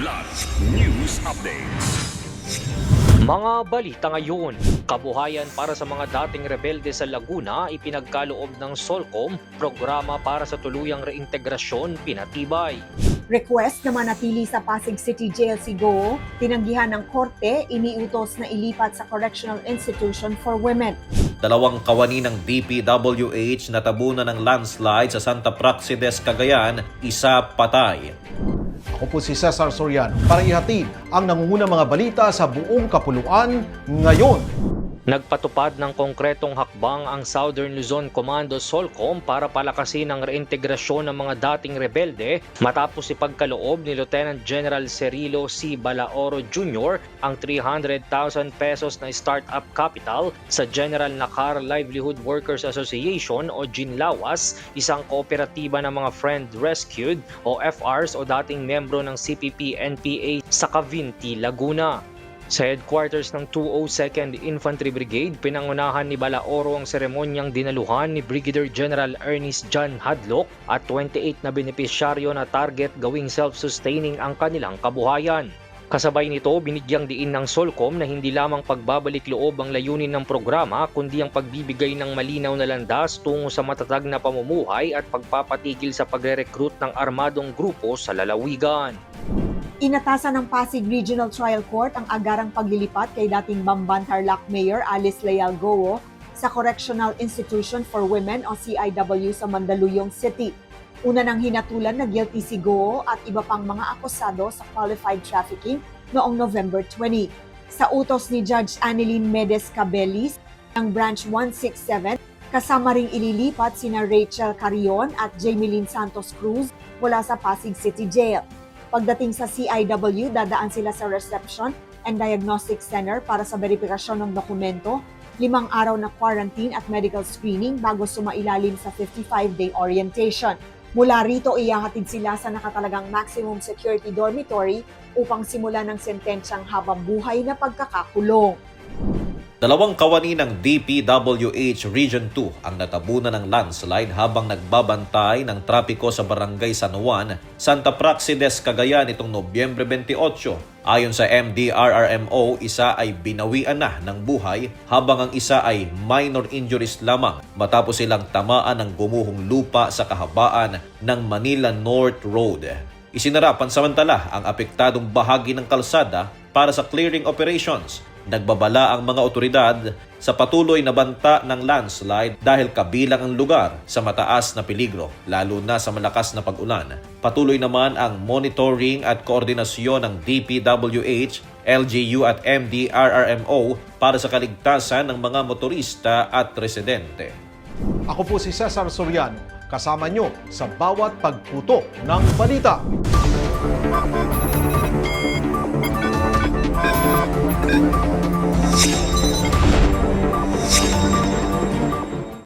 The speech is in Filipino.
Kidlat News Updates. Mga balita ngayon, kabuhayan para sa mga dating rebelde sa Laguna ipinagkaloob ng Solcom, programa para sa tuluyang reintegrasyon pinatibay. Request na manatili sa Pasig City Jail si Go, tinanggihan ng korte, iniutos na ilipat sa Correctional Institution for Women. Dalawang kawani ng DPWH natabunan ng landslide sa Santa Praxedes, Cagayan, isa patay. Ako po si Cesar Soriano para ihatid ang nangungunang mga balita sa buong kapuluan ngayon. Nagpatupad ng konkretong hakbang ang Southern Luzon Commando Solcom para palakasin ang reintegrasyon ng mga dating rebelde matapos ipagkaloob ni Lieutenant General Cerilo C. Balaoro Jr. ang 300,000 pesos na startup capital sa General Nakar Livelihood Workers Association o GINLAWAS, isang kooperatiba ng mga Friend Rescued o FRs o dating membro ng CPP-NPA sa Cavinti, Laguna. Sa headquarters ng 202nd Infantry Brigade, pinangunahan ni Balaoro ang seremonyang dinaluhan ni Brigadier General Ernest John Hadlock at 28 na benepisyaryo na target gawing self-sustaining ang kanilang kabuhayan. Kasabay nito, binigyang diin ng Solcom na hindi lamang pagbabalik loob ang layunin ng programa kundi ang pagbibigay ng malinaw na landas tungo sa matatag na pamumuhay at pagpapatigil sa pagre-recruit ng armadong grupo sa lalawigan. Inatasan ng Pasig Regional Trial Court ang agarang paglilipat kay dating Bamban Tarlac Mayor Alice Leal Goo sa Correctional Institution for Women o CIW sa Mandaluyong City. Una nang hinatulan na guilty si Goo at iba pang mga akusado sa qualified trafficking noong November 20. Sa utos ni Judge Annalyn Medes Cabelis ng Branch 167, kasama ring ililipat sina Rachel Carion at Jamie Lynn Santos Cruz mula sa Pasig City Jail. Pagdating sa CIW, dadaan sila sa Reception and Diagnostic Center para sa verifikasyon ng dokumento, limang araw na quarantine at medical screening bago sumailalim sa 55-day orientation. Mula rito, iyahatid sila sa nakatalagang maximum security dormitory upang simulan ng sentensyang habang buhay na pagkakakulong. Dalawang kawani ng DPWH Region 2 ang natabunan ng landslide habang nagbabantay ng trapiko sa barangay San Juan, Santa Praxedes, Cagayan itong Nobyembre 28. Ayon sa MDRRMO, isa ay binawian na ng buhay habang ang isa ay minor injuries lamang matapos silang tamaan ng gumuhong lupa sa kahabaan ng Manila North Road. Isinara pansamantala ang apektadong bahagi ng kalsada para sa clearing operations. Nagbabala ang mga otoridad sa patuloy na banta ng landslide dahil kabilang ang lugar sa mataas na peligro, lalo na sa malakas na pag-ulan. Patuloy naman ang monitoring at koordinasyon ng DPWH, LGU at MDRRMO para sa kaligtasan ng mga motorista at residente. Ako po si Cesar Soriano, kasama nyo sa bawat pagputo ng balita.